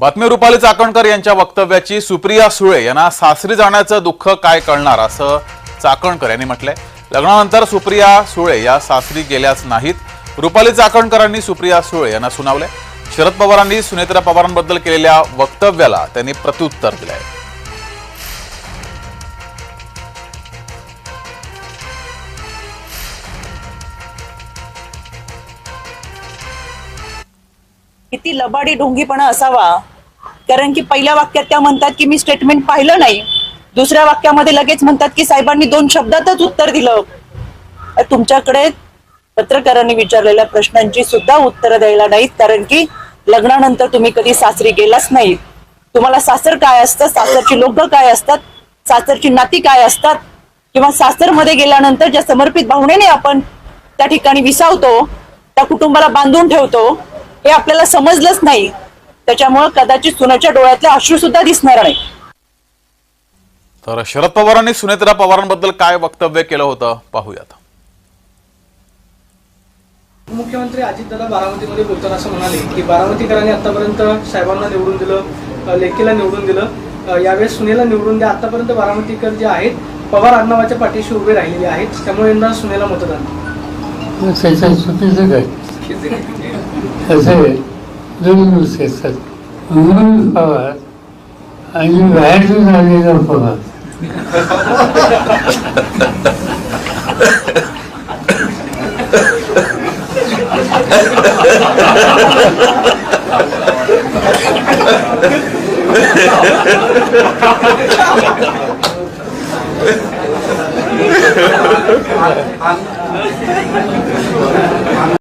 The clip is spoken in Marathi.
बातमी रुपाली चाकणकर यांच्या वक्तव्याची सुप्रिया सुळे यांना सासरी जाण्याचं दुःख काय कळणार असं चाकणकर यांनी म्हटलंय. लग्नानंतर सुप्रिया सुळे या सासरी गेल्याच नाहीत. रुपाली चाकणकरांनी सुप्रिया सुळे यांना सुनावलंय. शरद पवारांनी सुनेत्रा पवारांबद्दल केलेल्या वक्तव्याला त्यांनी प्रत्युत्तर दिलंय. किती लबाडी ढोंगीपणा असावा? कारण की पहिल्या वाक्यात त्या म्हणतात की मी स्टेटमेंट पाहिलं नाही. दुसऱ्या वाक्यामध्ये लगेच म्हणतात की साहेबांनी दोन शब्दातच उत्तर दिलं. तुमच्याकडे पत्रकारांनी विचारलेल्या प्रश्नांची सुद्धा उत्तरं द्यायला नाहीत कारण की लग्नानंतर तुम्ही कधी सासरी गेलाच नाहीत तुम्हाला सासर काय असतं? सासरची लोक काय असतात? सासरची नाती काय असतात? किंवा सासरमध्ये गेल्यानंतर ज्या समर्पित भावनेने आपण त्या ठिकाणी विसावतो त्या कुटुंबाला बांधून ठेवतो हे आपल्याला समजलंच नाही. त्याच्यामुळं कदाचित सुनाच्या डोळ्यातले अश्रू सुद्धा दिसणार नाही. तर शरद पवारांनी सुनेत्रा पवारांबद्दल काय वक्तव्य केलं होतं? पाहूयात. मुख्यमंत्री अजितदादा बारामतीमध्ये बोलताना असं म्हणाले की बारामतीकरांनी आतापर्यंत साहेबांना निवडून दिलं अ, लेकीला निवडून दिलं. यावेळेस सुनेला निवडून द्या. आतापर्यंत बारामतीकर जे आहेत पवार आडनावाच्या पाठीशी उभे राहिलेले आहेत. त्यामुळे यंदा सुनेला मतदान. असे दुर्दृष्ट असतात म्हणून पवार आणि बाहेरून आलेला पवार